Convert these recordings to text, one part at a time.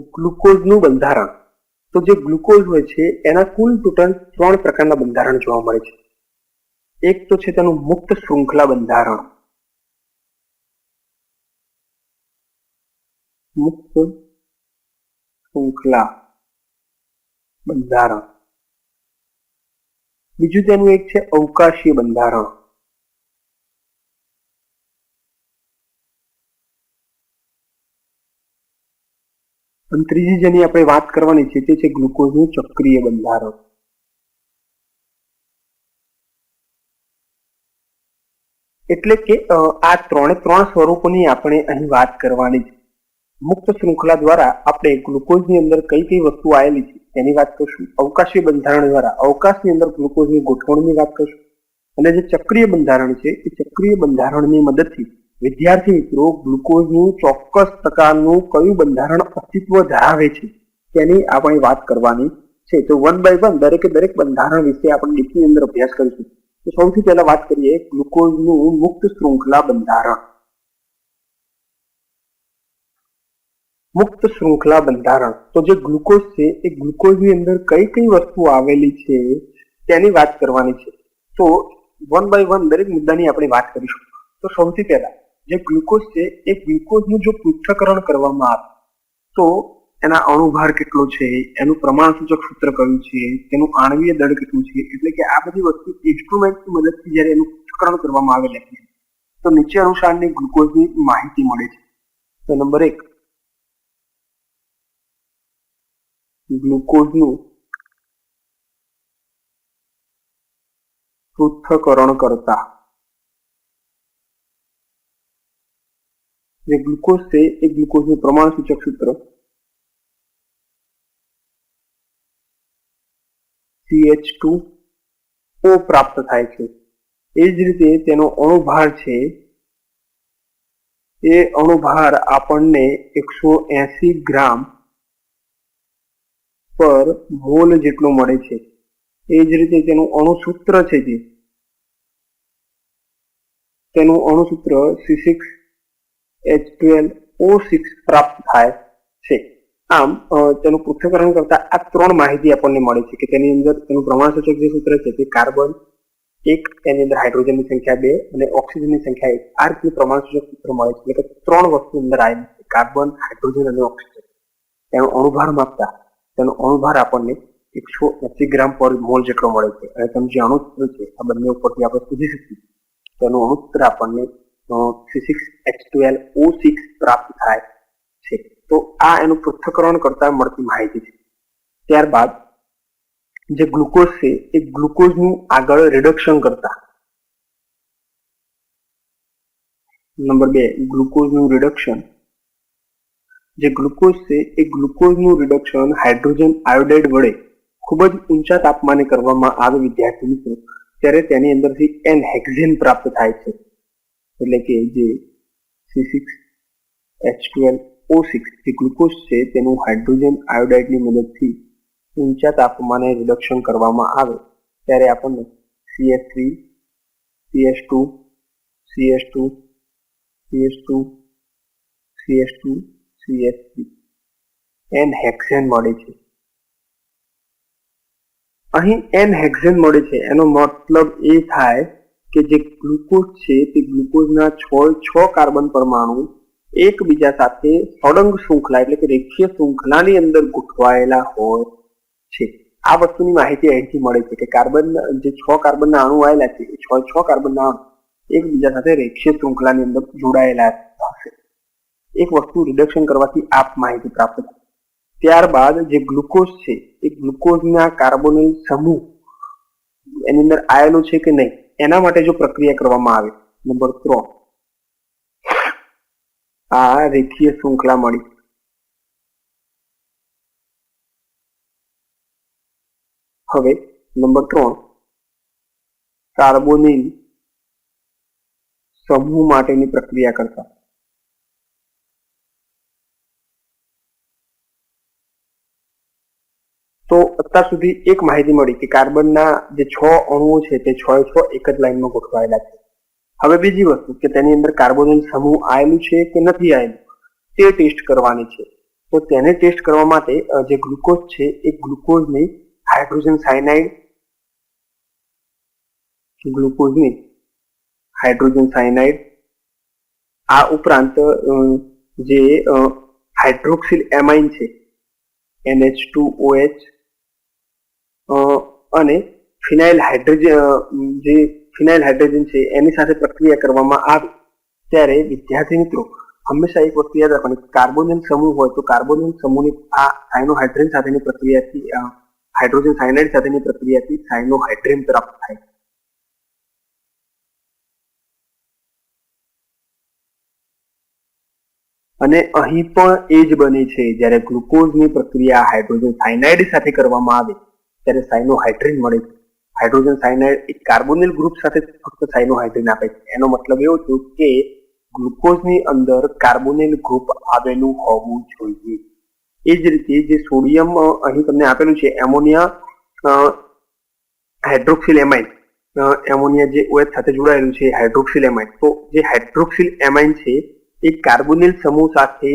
ગ્લુકોઝનું બંધારણ. તો જે ગ્લુકોઝ હોય છે, એના કુલ ટોટલ ત્રણ પ્રકારના બંધારણ જોવા મળે છે. એક તો છે તેનું મુક્ત શૃંખલા બંધારણ. મુક્ત શૃંખલા બંધારણ. બીજું તેનું એક છે અવકાશી બંધારણ. અને ત્રીજી જેની આપણે વાત કરવાની છે તે છે ગ્લુકોઝનું ચક્રીય બંધારણ. એટલે કે આ ત્રણે ત્રણ સ્વરૂપોની આપણે અહીં વાત કરવાની છે. મુક્ત શૃંખલા દ્વારા આપણે ગ્લુકોઝની અંદર કઈ કઈ વસ્તુ આવેલી છે તેની વાત કરશું. અવકાશી બંધારણ દ્વારા અવકાશની અંદર ગ્લુકોઝની ગોઠવણની વાત કરશું. અને જે ચક્રીય બંધારણ છે એ ચક્રીય બંધારણની મદદથી વિદ્યાર્થી મિત્રો ગ્લુકોઝનું ચોક્કસ પ્રકારનું કયું બંધારણ અસ્તિત્વ ધરાવે છે તેની આપણે વાત કરવાની છે. તો વન બાય વન દરેકે દરેક બંધારણ વિશે આપણે ડીપની અંદર અભ્યાસ કરીશું. તો સૌથી પહેલા વાત કરીએ ગ્લુકોઝનું મુક્ત શૃંખલા બંધારણ. મુક્ત શૃંખલા બંધારણ. તો જે ગ્લુકોઝ છે, એ ગ્લુકોઝની અંદર કઈ કઈ વસ્તુ આવેલી છે તેની વાત કરવાની છે. તો વન બાય વન દરેક મુદ્દાની આપણે વાત કરીશું. તો સૌથી પહેલા જે ગ્લુકોઝ છે એ ગ્લુકોઝનું જો પૃથ્થકરણ કરવામાં આવે, તો એના અણુભાર કેટલો છે, એનું પ્રમાણસૂચક સૂત્ર કયું છે, તેનું આણવીય દળ કેટલું છે, એટલે કે આ બધી વસ્તુ ઇન્સ્ટ્રુમેન્ટની મદદથી જ્યારે એનું પૃથ્થકરણ કરવામાં આવે છે તો નીચે અનુસારની ગ્લુકોઝની માહિતી મળે છે. તો નંબર એક, ગ્લુકોઝનું પૃથ્થકરણ કરતા જે ગ્લુકોઝ છે એ ગ્લુકોઝનું પ્રમાણસૂચક સૂત્ર CH2 ઓ પ્રાપ્ત થાય છે. એ જ રીતે તેનો અણુભાર છે. એ અણુભાર આપણને એકસો એસી ગ્રામ પર મોલ જેટલો મળે છે. એ જ રીતે તેનું અણુસૂત્ર છે જે. તેનું અણુસૂત્ર C six H twelve O six પ્રાપ્ત થાય છે. આમ તેનું પૃથ્થકરણ કરતા આ ત્રણ માહિતી આપણને મળે છે કે તેની અંદર તેનું પ્રમાણસૂચક જે સૂત્ર છે તે કાર્બન એક, એની અંદર હાઇડ્રોજનની સંખ્યા બે અને ઓક્સિજનની સંખ્યા એક. આ રીતનું પ્રમાણસૂચક સૂત્ર મળે છે. એટલે કે ત્રણ વસ્તુ અંદર આવેલી છે. કાર્બન, હાઇડ્રોજન અને ઓક્સિજન. તેનો અણુભાર માપતા, તેનો અણુભાર આપણને એકસો એસી ગ્રામ પર મોલ જેટલો મળે છે. અને તેનું જે અણુસૂત્ર છે, આ બંને ઉપરથી આપણે શોધી શકીએ. તેનું અણુસૂત્ર આપણને C six H twelve O six પ્રાપ્ત થાય છે. તો આ એનું પૃથ્થકરણ કરતા મળતી માહિતી છે. ત્યારબાદ જે ગ્લુકોઝ છે, એ ગ્લુકોઝનું આગળ રિડક્શન કરતા. નંબર બે, ગ્લુકોઝનું રિડક્શન જે ગ્લુકોઝ છે, એ ગ્લુકોઝનું રિડક્શન હાઇડ્રોજન આયોડાઇડ વડે ખૂબ જ ઊંચા તાપમાને કરવામાં આવે વિદ્યાર્થી મિત્રો. ત્યારે તેની અંદરથી એન હેક્ઝેન પ્રાપ્ત થાય છે. એટલે કે જે C six H twelve O six જે ગ્લુકોઝ છે, તેનું હાઇડ્રોજન આયોડાઇડની મદદથી ઊંચા તાપમાને રિડક્શન કરવામાં આવે. ત્યારે આપણને CH three CH two CH two CH two CH two CH three N hexane મળે છે. અહીં એન હેક્સેન મળે છે. એનો મતલબ એ થાય કે જે ગ્લુકોઝ છે તે ગ્લુકોઝના છ છ કાર્બન પરમાણુ એકબીજા સાથે સળંગ શૃંખલા એટલે કે રેખીય શૃંખલાની અંદર ગોઠવાયેલા હોય છે. આ વસ્તુની માહિતી અહીંથી મળે છે કે કાર્બન જે છ કાર્બનના અણુ આવેલા છે એ છ છ કાર્બનના અણુ એકબીજા સાથે રેખીય શૃંખલાની અંદર જોડાયેલા હશે. એક વસ્તુ રિડક્શન કરવાથી આપ માહિતી પ્રાપ્ત થાય ત્યારબાદ જે ગ્લુકોઝ છે એ ગ્લુકોઝના કાર્બોનિલ સમૂહ એની અંદર આવેલો છે કે નહીં? એના માટે જો પ્રક્રિયા કરવામાં આવે, નંબર ત્રણ. આ રેખીય શૃંખલા મળી. હવે નંબર ત્રણ. કાર્બોનિલ સમૂહ માટેની પ્રક્રિયા કરતા તો અત્યાર સુધી એક માહિતી મળી કે કાર્બનના જે છ અણુઓ છે તે છ છ એક જ લાઈનમાં ગોઠવાયેલા છે. હવે બીજી વસ્તુ કે તેની અંદર કાર્બોનિલ સમૂહ આવેલું છે કે નથી આવેલું તે ટેસ્ટ કરવાની છે. તો તેને ટેસ્ટ કરવા માટે જે ગ્લુકોઝ છે એ ગ્લુકોઝની હાઇડ્રોજન સાયનાઇડ ગ્લુકોઝની હાઇડ્રોજન સાયનાઇડ આ ઉપરાંત જે હાઇડ્રોક્સિલ એમાઇન છે NH2OH અ, અને ફિનાઇલ હાઇડ્રોજન જે ફિનાઇલ હાઇડ્રોજન છે, એની સાથે પ્રક્રિયા કરવામાં આવે ત્યારે વિદ્યાર્થી મિત્રો હંમેશા એક વસ્તુ યાદ રાખવાની, કાર્બોનિલ સમૂહ હોય તો કાર્બોનિલ સમૂહની આ સાયનોહાઇડ્રેન સાથેની પ્રક્રિયાથી હાઇડ્રોજન સાયનાઇડ સાથેની પ્રક્રિયાથી સાયનોહાઇડ્રેન પ્રાપ્ત થાય. અને અહીં પણ એ જ બને છે, જ્યારે ગ્લુકોઝની પ્રક્રિયા હાઇડ્રોજન સાયનાઇડ સાથે કરવામાં આવે ત્યારે સાયનોહાઇડ્રેન મળે છે. હાઇડ્રોજન સાયનાઇડ એક કાર્બોનિલ ગ્રુપ સાથે ફક્ત સાયનોહાઇડ્રેન આપે છે. એનો મતલબ એવો થયો કે ગ્લુકોઝની અંદર કાર્બોનિલ ગ્રુપ આવેલું હોવું જોઈએ. એ જ રીતે જે સોડિયમ અહીં તમને આપેલું છે, એમોનિયા હાઇડ્રોક્સિલ એમાઇન એમોનિયા જે ઓએચ સાથે જોડાયેલું છે, હાઇડ્રોક્સિલ એમાઇન. તો જે હાઇડ્રોક્સિલ એમાઇન છે, એ કાર્બોનિલ સમૂહ સાથે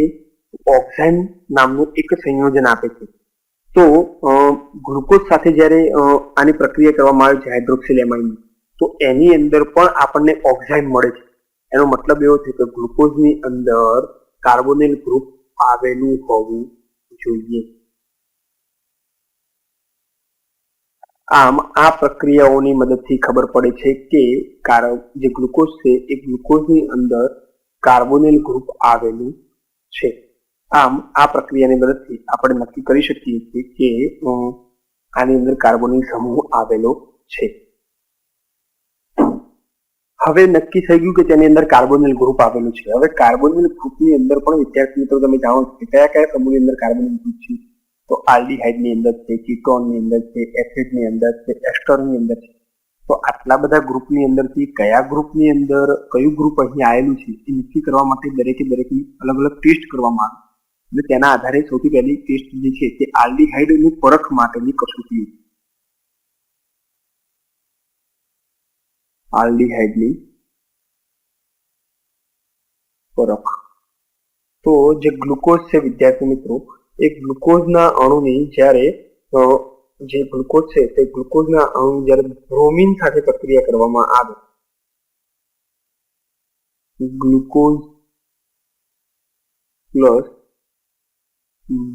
ઓક્સાઇન નામનું એક સંયોજન આપે છે. તો ગ્લુકોઝ સાથે જ્યારે આની પ્રક્રિયા કરવામાં આવે છે હાઇડ્રોક્સિલેમાઇન તો એની અંદર પણ આપણને ઓક્સાઇન મળે છે. એનો મતલબ એવો છે કે ગ્લુકોઝની અંદર કાર્બોનિલ ગ્રુપ આવેલું હોવું જોઈએ. આમ, આ પ્રક્રિયાઓની મદદથી ખબર પડે છે કે જે ગ્લુકોઝ છે, એ ગ્લુકોઝની અંદર કાર્બોનિલ ગ્રુપ આવેલું છે. આમ આ પ્રક્રિયાની મદદથી આપણે નક્કી કરી શકીએ છીએ કે આની અંદર કાર્બોનિલ સમૂહ આવેલો છે. હવે નક્કી થઈ ગયું કે તેની અંદર કાર્બોનિલ ગ્રુપ આવેલું છે. હવે કાર્બોનિલ ગ્રુપની અંદર પણ વિદ્યાર્થી મિત્રો તમે જાણો છો કે કયા કયા સમૂહની અંદર કાર્બોનિલ ગ્રુપ છે? તો આલ્ડીહાઇડની અંદર છે કીટોનની અંદર છે, એસિડની અંદર છે એસ્ટરની અંદર છે. તો આટલા બધા ગ્રુપની અંદરથી કયા ગ્રુપની અંદર કયું ગ્રુપ અહીં આવેલું છે, એ નક્કી કરવા માટે દરેકે દરેકની અલગ અલગ ટેસ્ટ કરવામાં આવે. અને તેના આધારે સૌથી પહેલી ટેસ્ટ જે છે તે આલ્ડીહાઇડની પરખ માટેની કસોટી આલ્ડીહાઇડની પરખ. તો જે ગ્લુકોઝ છે, વિદ્યાર્થી મિત્રો, એ ગ્લુકોઝના અણુની જ્યારે જે ગ્લુકોઝ છે, તે ગ્લુકોઝના અણુ જ્યારે બ્રોમિન સાથે પ્રક્રિયા કરવામાં આવે ગ્લુકોઝ પ્લસ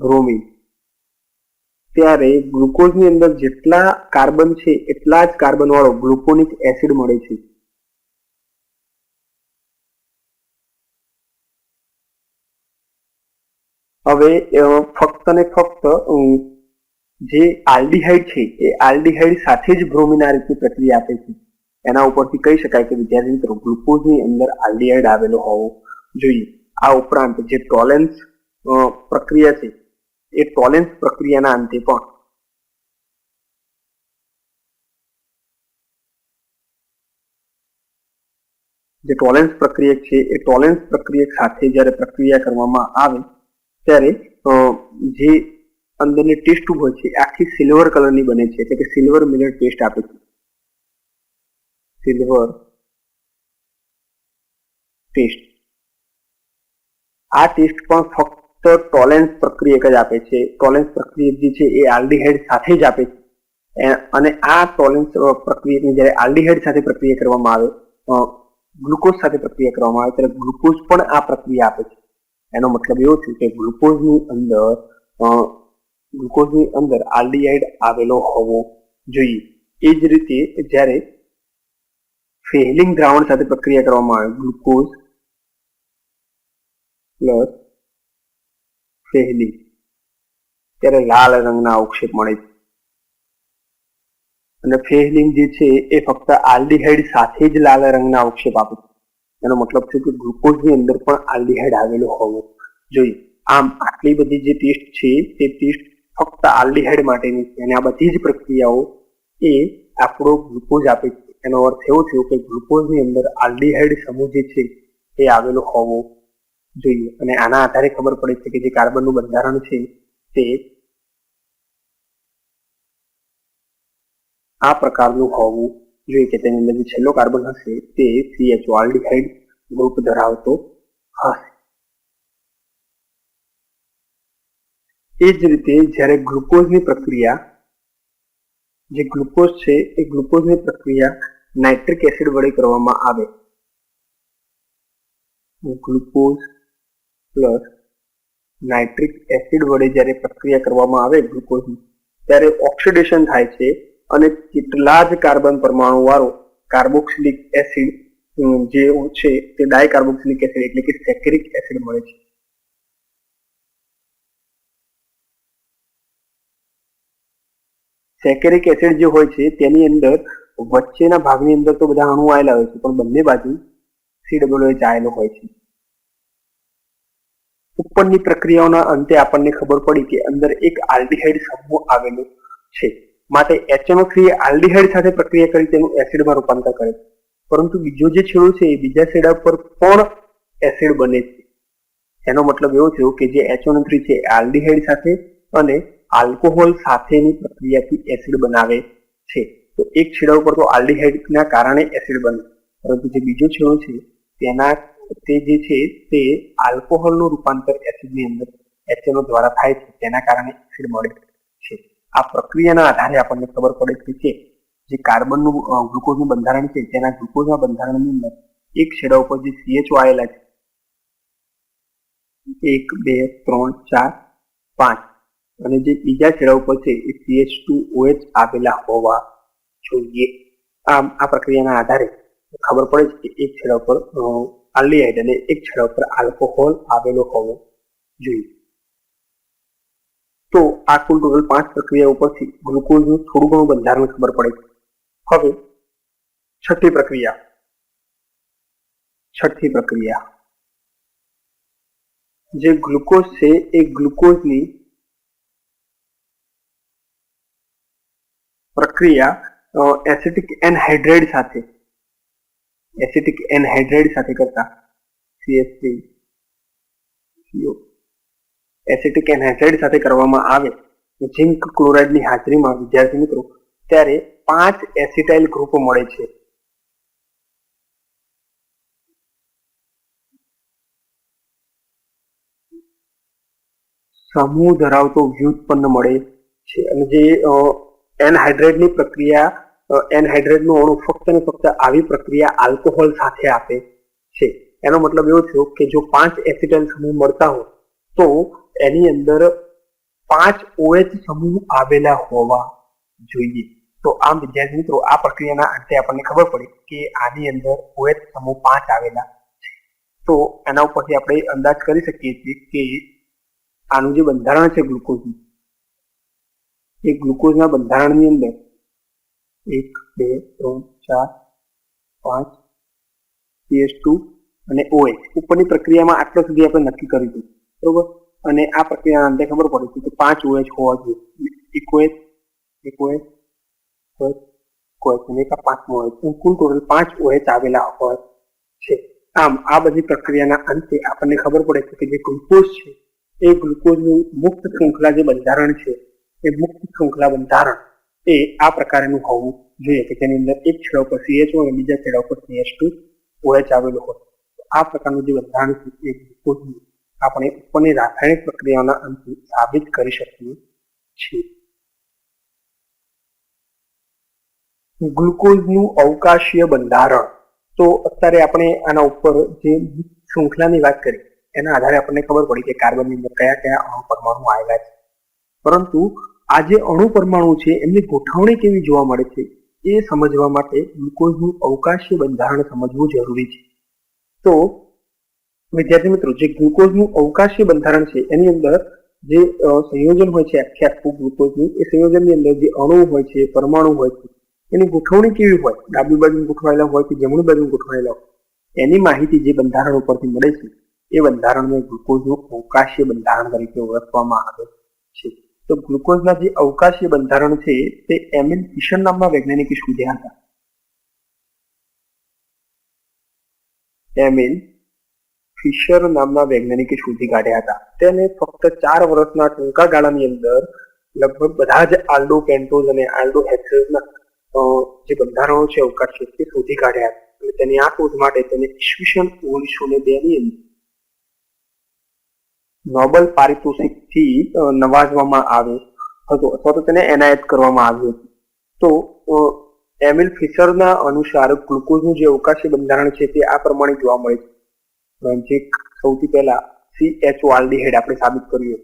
બ્રોમિન ત્યારે ગ્લુકોઝની અંદર જેટલા કાર્બન છે, એટલા જ કાર્બન વાળો ગ્લુકોનિક એસિડ મળે છે. હવે ફક્ત ને ફક્ત જે આલ્ડીહાઇડ છે, એ આલ્ડીહાઇડ સાથે જ બ્રોમિન આ રીતની પ્રક્રિયા આપે છે. એના ઉપરથી કહી શકાય કે વિદ્યાર્થી મિત્રો ગ્લુકોઝની અંદર આલ્ડીહાઇડ આવેલો હોવો જોઈએ. આ ઉપરાંત જે ટોલેન્સ પ્રક્રિયા છે. એ ટોલેન્સ પ્રક્રિયાના અંતે પણ. જે ટોલેન્સ પ્રક્રિયક છે, એ ટોલેન્સ પ્રક્રિયક સાથે જ્યારે પ્રક્રિયા કરવામાં આવે, ત્યારે જે અંદરની ટેસ્ટ ટ્યુબ હોય છે આખી સિલ્વર કલરની બને છે, એટલે કે સિલ્વર મિરર ટેસ્ટ આપે છે. Silver test. આ ટેસ્ટ પણ ફક્ત ટોલેન્સ પ્રક્રિયક જ આપે છે. ટોલેન્સ પ્રક્રિયક જે છે એ આલ્ડીહાઇડ સાથે જ આપે છે. અને આ ટોલેન્સ પ્રક્રિયકની જ્યારે આલ્ડીહાઇડ સાથે પ્રક્રિયા કરવામાં આવે ગ્લુકોઝ સાથે પ્રક્રિયા કરવામાં આવે, ત્યારે ગ્લુકોઝ પણ આ પ્રક્રિયા આપે છે. એનો મતલબ એવો છે કે ગ્લુકોઝની અંદર ગ્લુકોઝની અંદર આલ્ડીહાઇડ આવેલો હોવો જોઈએ. એ જ રીતે જ્યારે ફેલિંગ દ્રાવણ સાથે પ્રક્રિયા કરવામાં આવે, ગ્લુકોઝ પ્લસ ફેહલિંગ ત્યારે લાલ રંગના અવક્ષેપ મળે અને ફેહલિંગ જે છે એ ફક્ત આલ્ડીહાઇડ સાથે જ લાલ રંગના અવક્ષેપ આપે એનો મતલબ છે કે ગ્લુકોઝની અંદર પણ આલ્ડીહાઇડ આવેલો હોવો જોઈએ. આમ આટલી બધી જે ટેસ્ટ છે, તે ટેસ્ટ ફક્ત આલ્ડીહાઇડ માટેની છે. અને આ બધી જ પ્રક્રિયાઓ એ આપણો ગ્લુકોઝ આપે છે. એનો અર્થ એવો થયો કે ગ્લુકોઝની અંદર આલ્ડીહાઇડ સમૂહ જે છે, એ આવેલો હોવો જોઈએ. અને આના આધારે ખબર પડે છે કે જે કાર્બનનું બંધારણ છે તે આ પ્રકારનું હોવું જોઈએ કે તેની અંદર જે છેલ્લો કાર્બન હશે તે સીએચ આલ્ડીહાઇડ ગ્રુપ ધરાવતો હશે. એ જ રીતે જ્યારે ગ્લુકોઝની પ્રક્રિયા, જે ગ્લુકોઝ છે એ ગ્લુકોઝની પ્રક્રિયા નાઇટ્રિક એસિડ વડે કરવામાં આવે. ગ્લુકોઝ પ્લસ નાઇટ્રિક એસિડ વડે જ્યારે પ્રક્રિયા કરવામાં આવે ગ્લુકોઝની, ત્યારે ઓક્સિડેશન થાય છે અને કેટલા જ કાર્બન પરમાણુ વાળો કાર્બોક્સિલિક એસિડ જે છે તે ડાયકાર્બોક્સિલિક એસિડ એટલે કે સેક્રિક એસિડ મળે છે. સેકેરિક એસિડ જે હોય છે તેની અંદર વચ્ચેના ભાગની અંદર તો બધા અણુ આવેલા હોય છે, પણ બંને બાજુ સીડબ્લ્યુએચ આવેલો હોય છે. ઉપરની પ્રક્રિયાઓના અંતે આપણને ખબર પડી કે અંદર એક આલ્ડીહાઇડ સમૂહ આવેલો છે. માટે એચએનઓ થ્રી આલ્ડીહાઇડ સાથે પ્રક્રિયા કરી તેનું એસિડમાં રૂપાંતર કરે પરંતુ બીજો જે છેડો છે એ બીજા છેડા પર પણ એસિડ બને છે. એનો મતલબ એવો થયો કે જે એચઓનો થ્રી છે આલ્ડીહાઇડ સાથે અને આલ્કોહોલ સાથેની પ્રક્રિયાથી એસિડ બનાવે છે. તો એક છેડા ઉપર તો આલ્ડીહાઇડના કારણે એસિડ બને. પરંતુ જે બીજો છેડો છે તેના તે જે છે તે આલ્કોહોલનું રૂપાંતર એસિડની અંદર એચએનઓ દ્વારા થાય છે. તેના કારણે એસિડ મળે છે. આ પ્રક્રિયાના આધારે આપણને ખબર પડે છે કે જે કાર્બનનું ગ્લુકોઝનું બંધારણ છે, તેના ગ્લુકોઝના બંધારણની અંદર એક છેડા ઉપર જે સીએચઓ આવેલા છે, એક, બે, ત્રણ, ચાર, પાંચ અને જે બીજા છેડા ઉપર છે એ સીએચ ટુ ઓએચ આવેલા હોવા જોઈએ. આમ આ પ્રક્રિયાના આધારે ખબર પડે છે કે એક છેડા ઉપર આલ્ડીહાઇડ અને એક છેડા ઉપર આલ્કોહોલ આવેલો હોવો જોઈએ તો આ કુલ ટોટલ પાંચ પ્રક્રિયા ઉપરથી ગ્લુકોઝનું થોડું ઘણું બંધારણ ખબર પડે છે હવે છઠ્ઠી પ્રક્રિયા છઠ્ઠી પ્રક્રિયા જે ગ્લુકોઝ છે એ ગ્લુકોઝની પ્રક્રિયા એસિટિક એનહાઇડ્રેટ સાથે એસિટિક એનહાઇડ્રેટ સાથે કરતા CH3 સીઓ એસિટિક એનહાઇડ્રેટ સાથે કરવામાં આવે ઝિંક ક્લોરાઇડની હાજરીમાં, વિદ્યાર્થી મિત્રો, ત્યારે પાંચ એસિટાઇલ ગ્રુપ મળે છે. સમૂહ ધરાવતો વ્યુત્પન્ન મળે છે અને જે એનહાઇડ્રેટની પ્રક્રિયા એનહાઇડ્રેટનું અણુ ફક્ત ને ફક્ત આવી પ્રક્રિયા આલ્કોહોલ સાથે આપે છે. એનો મતલબ એવો થયો કે જો પાંચ એસિટાઇલ સમૂહ મળતા હોય, તો એની અંદર પાંચ ઓએચ સમૂહ આવેલા હોવા જોઈએ. તો આમ વિદ્યાર્થી મિત્રો, આ પ્રક્રિયાના અંતે આપણને ખબર પડી કે આની અંદર ઓએચ સમૂહ પાંચ આવેલા છે. તો એના ઉપરથી આપણે અંદાજ કરી શકીએ છીએ કે આનું જે બંધારણ છે ગ્લુકોઝનું, એ ગ્લુકોઝના બંધારણની અંદર એક, બે, ત્રણ, ચાર, પાંચ સીએસ ટુ અને ઓએચ ઉપરની પ્રક્રિયામાં આટલા સુધી આપણે નક્કી કરીશું બરોબર? અને આ પ્રક્રિયાના અંતે ખબર પડી છે કે પાંચ ઓએચ હોવા જોઈએ. એક ઓએચ એક ઓએચ ઓએચ ઓએચ અને એક પાંચમો ઓએચ કુલ ટોટલ પાંચ ઓએચ આવેલા હોય છે. આમ, આ બધી પ્રક્રિયાના અંતે આપણને ખબર પડે છે કે જે ગ્લુકોઝ છે, એ ગ્લુકોઝનું મુક્ત શૃંખલા જે બંધારણ છે, એ મુક્ત શૃંખલા બંધારણ એ આ પ્રકારનું હોવું જોઈએ કે તેની અંદર એક છેડા ઉપર સીએચ અને બીજા છેડા ઉપર સીએચ ટુ ઓએચ આવેલું હોય. આ પ્રકારનું જે બંધારણ છે એ ગ્લુકોઝનું આપણે ઉપરની રાસાયણિક પ્રક્રિયાના અંતે સાબિત કરી શકીએ છીએ. ગ્લુકોઝનું અવકાશીય બંધારણ. તો અત્યારે આપણે આના ઉપર જે શૃંખલાની વાત કરી, એના આધારે આપણને ખબર પડી કે કાર્બનની અંદર કયા કયા પરમાણુ આવેલા છે. પરંતુ આ જે અણુ પરમાણુ છે, એમની ગોઠવણી કેવી જોવા મળે છે, એ સમજવા માટે ગ્લુકોઝનું અવકાશીય બંધારણ સમજવું જરૂરી છે. તો, વિદ્યાર્થી મિત્રો, જે ગ્લુકોઝનું અવકાશીય બંધારણ છે, એની અંદર જે સંયોજન હોય છે આખે આખું ગ્લુકોઝનું, એ સંયોજનની અંદર જે અણુ હોય છે, પરમાણુ હોય છે, એની ગોઠવણી કેવી હોય? ડાબી બાજુ ગોઠવાયેલા હોય કે જમણી બાજુ ગોઠવાયેલા હોય? એની માહિતી જે બંધારણ ઉપરથી મળે છે, એ બંધારણને ગ્લુકોઝનું અવકાશીય બંધારણ તરીકે ઓળખવામાં આવે છે. તો ગ્લુકોઝના જે અવકાશીય બંધારણ છે, તે એમિલ કિશન નામના વૈજ્ઞાનિકે શોધ્યા હતા. એમિલ ફિશર નામના વૈજ્ઞાનિકે શોધી કાઢ્યા હતા. તેને ફક્ત ચાર વર્ષના ટૂંકા ગાળાની અંદર લગભગ બધા જ આલ્ડો પેન્ટોઝ અને આલ્ડો હેક્સેસના જે બંધારણો છે, અવકાશીય, તે શોધી કાઢ્યા હતા. અને તેની આ શોધ માટે તેને ઈસવીસન ઓગણીસો ને બે ની અંદર નોબલ પારિતોષિકથી નવાજવામાં આવ્યો હતો અથવા તો તેને એનાયત કરવામાં આવ્યું હતું. તો એમિલ ફિશરના અનુસાર ગ્લુકોઝનું જે અવકાશી બંધારણ છે તે આ પ્રમાણે જોવા મળે છે. જે સૌથી પહેલા સી એચ હેડ આપણે સાબિત કર્યું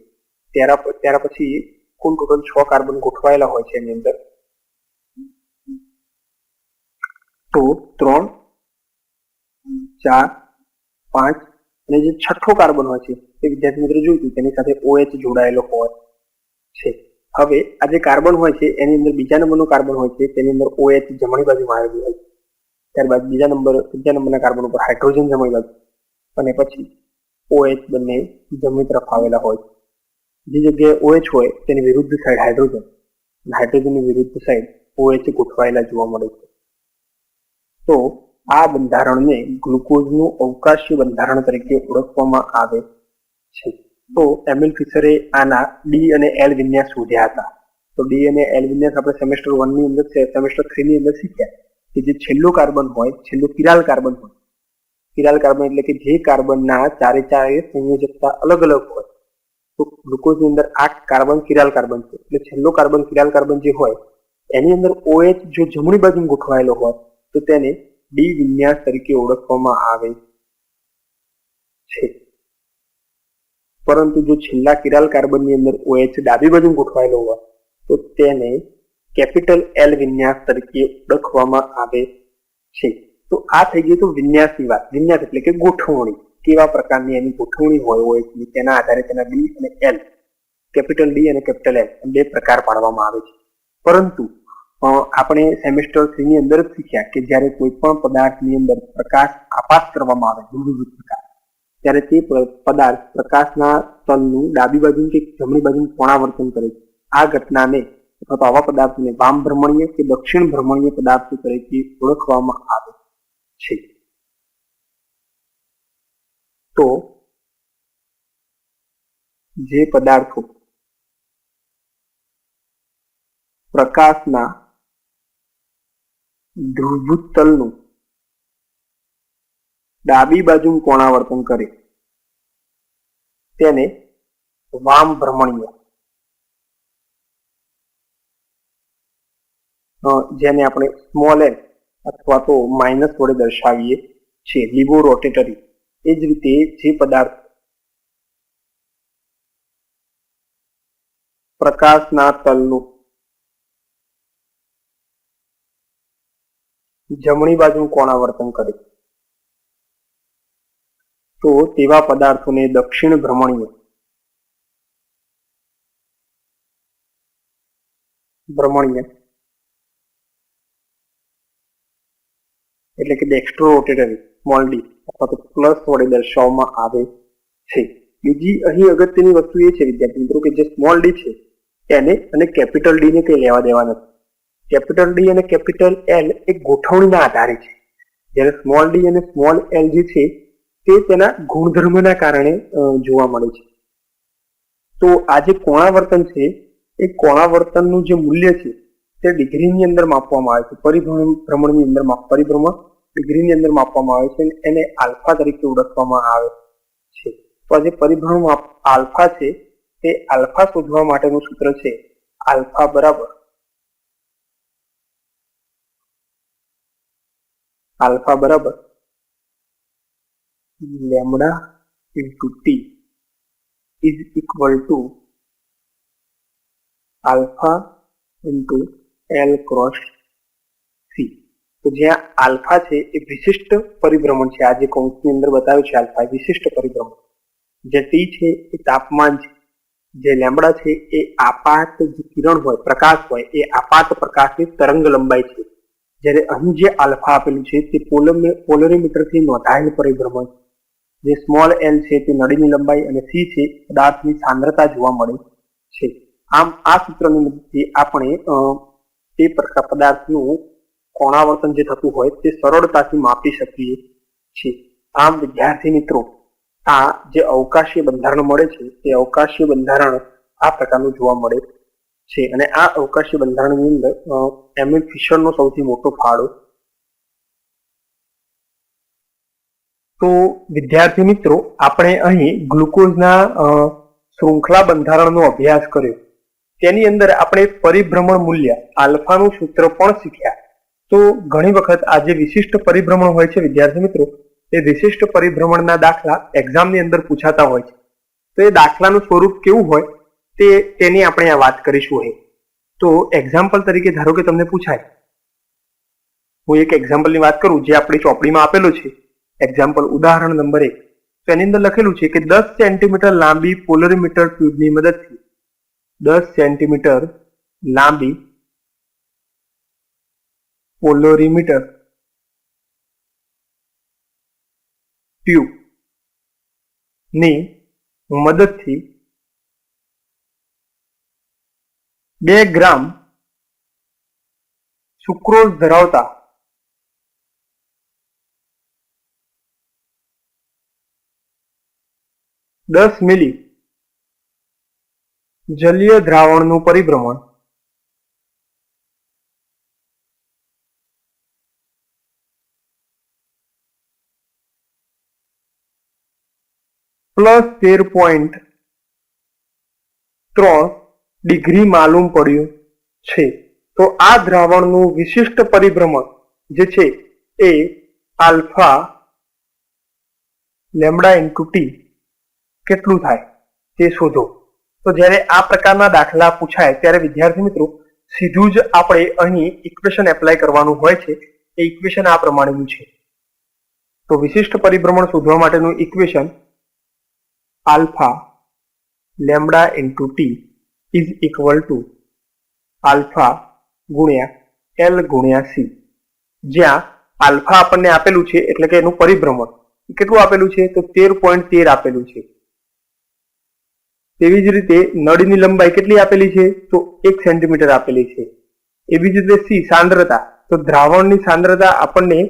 ત્યાર ત્યાર પછી કુલ ટોટલ છ કાર્બન ગોઠવાયેલા હોય છે એની અંદર. તો, ત્રણ, ચાર, પાંચ અને જે છઠ્ઠો કાર્બન હોય છે તે વિદ્યાર્થી મિત્રો જોયું હતું, તેની સાથે OH જોડાયેલો હોય છે. હવે આ જે કાર્બન હોય છે એની અંદર બીજા નંબરનું કાર્બન હોય છે તેની અંદર OH જમણી બાજુમાં આવેલું હોય છે. ત્યારબાદ બીજા નંબર ત્રીજા નંબરના કાર્બન ઉપર હાઇડ્રોજન જમણી બાજુ અને પછી OH બંને જમણી તરફ આવેલા હોય જે જગ્યાએ OH હોય તેની વિરુદ્ધ સાઈડ હાઇડ્રોજન અને હાઇડ્રોજનની વિરુદ્ધ સાઈડ OH ગોઠવાયેલા જોવા મળે છે. તો આ બંધારણને ગ્લુકોઝનું અવકાશી બંધારણ તરીકે ઓળખવામાં આવે છે તો એમિલ ફિશરે આના ડી અને એલ વિન્યાસ શોધ્યા હતા. તો ડી અને એલ વિન્યાસ આપણે સેમેસ્ટર વનની અંદર સેમેસ્ટર થ્રી ની અંદર શીખ્યા કે જે છેલ્લો કાર્બન હોય, છેલ્લો કિરાલ કાર્બન હોય. કિરાલ કાર્બન એટલે કે જે કાર્બનના ચારે ચારે સંયોજકતા અલગ અલગ હોય. તો ગ્લુકોઝની અંદર આઠ કાર્બન કિરાલ કાર્બન છે. એટલે છેલ્લો કાર્બન કિરાલ કાર્બન જે હોય, એની અંદર ઓએચ જો જમણી બાજુ ગોઠવાયેલો હોય, તો તેને ડી વિન્યાસ તરીકે ઓળખવામાં આવે છે. પરંતુ જો છેલ્લા કિરાલ કાર્બનની અંદર ઓએચ ડાબી બાજુ ગોઠવાયેલો હોય, તો તેને કેપિટલ એલ વિન્યાસ તરીકે ઓળખવામાં આવે છે. તો આ થઈ ગયું તો વિન્યાસની વાત. વિન્યાસ એટલે કે ગોઠવણી. કેવા પ્રકારની એની ગોઠવણી હોય OH તેના આધારે તેના ડી અને એલ કેપિટલ ડી અને કેપિટલ એલ બે પ્રકાર પાડવામાં આવે છે. પરંતુ આપણે સેમેસ્ટર થ્રી ની અંદર શીખ્યા કે જ્યારે કોઈ પણ પદાર્થની અંદર પ્રકાશ આપાત કરવામાં આવે પ્રકાશ. ત્યારે તે પદાર્થ પ્રકાશના તલનું ડાબી બાજુ કે જમણી બાજુ કોણાવર્તન કરે છે. આ ઘટનાને અથવા તો આવા પદાર્થને વામ ભ્રમણીય કે દક્ષિણ ભ્રમણીય પદાર્થ તરીકે ઓળખવામાં આવે છે. તો જે પદાર્થો પ્રકાશના ધ્રુવભૂત તલનું ડાબી બાજુ કોણાવર્તન કરે. તેને વામ ભ્રમણીય. જેને આપણે સ્મોલ એલ અથવા તો માઇનસ વડે દર્શાવીએ છીએ લીબો રોટેટરી. એ જ રીતે જે પદાર્થ પ્રકાશના તલનું જમણી બાજુ કોણાવર્તન કરે. તો તેવા પદાર્થોને દક્ષિણ ભ્રમણીય. ભ્રમણીય. એટલે કે ડેક્સ્ટ્રો સ્મોલ અથવા તો પ્લસ વડે દર્શાવવામાં આવે છે. બીજી અહીં અગત્યની વસ્તુ એ છે, વિદ્યાર્થી મિત્રો, કે જે સ્મોલ ડી છે, એને અને કેપિટલ ડી ને કઈ લેવા દેવા નથી. કેપિટલ ડી અને કેપિટલ એલ એ ગોઠવણીના આધારે છે. જ્યારે સ્મોલ ડી અને સ્મોલ એલ જે છે તે તેના ગુણધર્મના કારણે જોવા મળે છે. તો આ જે કોણાવર્તન છે, એ કોણાવર્તનનું જે મૂલ્ય છે, તે ડિગ્રીની અંદર માપવામાં આવે છે. પરિભ્રમણ, ભ્રમણની અંદર પરિભ્રમણ ડિગ્રીની અંદર માપવામાં આવે છે એને આલ્ફા તરીકે ઓળખવામાં આવે છે. તો આ જે પરિભ્રમણ આલ્ફા છે, તે આલ્ફા શોધવા માટેનું સૂત્ર છે, આલ્ફા બરાબર. આલ્ફા બરાબર. Lambda into T is equal to alpha into L cross C તો જ્યાં આલ્ફા છે એ વિશિષ્ટ પરિભ્રમણ છે આ જે કૌંસની અંદર બતાવ્યું છે આલ્ફા એ વિશિષ્ટ પરિભ્રમણ જે ટી છે એ તાપમાન છે જે લેમડા છે એ આપાત જે કિરણ હોય પ્રકાશ હોય એ આપાત પ્રકાશની તરંગ લંબાઈ છે જ્યારે અહીં જે આલ્ફા આપેલું છે, તે પોલરીમીટરથી નોંધાયેલ પરિભ્રમણ છે જે સ્મોલ એલ છે તે નળીની લંબાઈ અને સી છે પદાર્થની સાંદ્રતા જોવા મળે છે. આમ આ સૂત્રની મદદથી આપણે તે પ્રકાર પદાર્થનું કોણાવર્તન જે થતું હોય તે સરળતાથી માપી શકીએ છીએ. આમ વિદ્યાર્થી મિત્રો, આ જે અવકાશીય બંધારણ મળે છે, તે અવકાશીય બંધારણ આ પ્રકારનું જોવા મળે છે. અને આ અવકાશીય બંધારણની અંદર એમ ફિશરનો સૌથી મોટો ફાળો તો વિદ્યાર્થી મિત્રો, આપણે અહીં ગ્લુકોઝના શૃંખલા બંધારણનો અભ્યાસ કર્યો. તેની અંદર આપણે પરિભ્રમણ મૂલ્ય, આલ્ફાનું સૂત્ર પણ શીખ્યા. તો ઘણી વખત આ જે વિશિષ્ટ પરિભ્રમણ હોય છે વિદ્યાર્થી મિત્રો, એ વિશિષ્ટ પરિભ્રમણના દાખલા એક્ઝામની અંદર પૂછાતા હોય છે. તો એ દાખલાનું સ્વરૂપ કેવું હોય, તે, તેની આપણે આ વાત કરીશું અહીં. તો એક્ઝામ્પલ તરીકે ધારો કે તમને પૂછાય. હું એક એક્ઝામ્પલની વાત કરું, જે આપણી ચોપડીમાં આપેલું છે. એક્ઝામ્પલ ઉદાહરણ નંબર એક તો એની અંદર લખેલું છે કે દસ સેન્ટીમીટર લાંબી પોલરીમીટર ટ્યુબની મદદથી દસ સેન્ટીમીટર લાંબી પોલોરીમીટર ટ્યુબની મદદથી બે ગ્રામ સુક્રોઝ ધરાવતા દસ મિલી જલીય દ્રાવણનું પરિભ્રમણ. પ્લસ તેર પોઈન્ટ ત્રણ ડિગ્રી માલુમ પડ્યું છે. તો આ દ્રાવણનું વિશિષ્ટ પરિભ્રમણ જે છે એ આલ્ફા લેમડા ઇન્ટુ ટી કેટલું થાય તે શોધો. તો જ્યારે આ પ્રકારના દાખલા પૂછાય, ત્યારે વિદ્યાર્થી મિત્રો, સીધું જ આપણે અહીં ઇક્વેશન એપ્લાય કરવાનું હોય છે. એ ઇક્વેશન આ પ્રમાણેનું છે. તો વિશિષ્ટ પરિભ્રમણ શોધવા માટેનું equation alpha lambda into T is equal to alpha ગુણ્યા એલ ગુણ્યા સી. જ્યાં આલ્ફા આપણને આપેલું છે, એટલે કે એનું પરિભ્રમણ. કેટલું આપેલું છે? તો તેર પોઈન્ટ તેર આપેલું છે. તેવી જ રીતે નળીની લંબાઈ કેટલી આપેલી છે? તો એક સેન્ટીમીટર આપેલી છે. એવી જ રીતે સી, સાંદ્રતા. તો દ્રાવણની સાંદ્રતા આપણને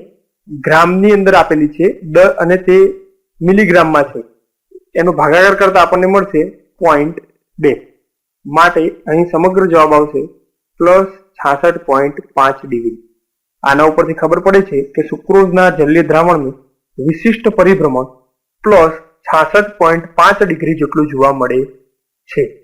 ગ્રામની અંદર આપેલી છે, દ અને તે મિલીગ્રામમાં છે. એનો ભાગાકાર કરતા આપણને મળશે પોઈન્ટ બે. માટે અહીં સમગ્ર જવાબ આવશે પ્લસ છાસઠ પોઈન્ટ પાંચ ડિગ્રી. આના ઉપરથી ખબર પડે છે કે સુક્રોઝના જલીય દ્રાવણનું વિશિષ્ટ પરિભ્રમણ પ્લસ છાસઠ પોઈન્ટ પાંચ ડિગ્રી જેટલું જોવા મળે છે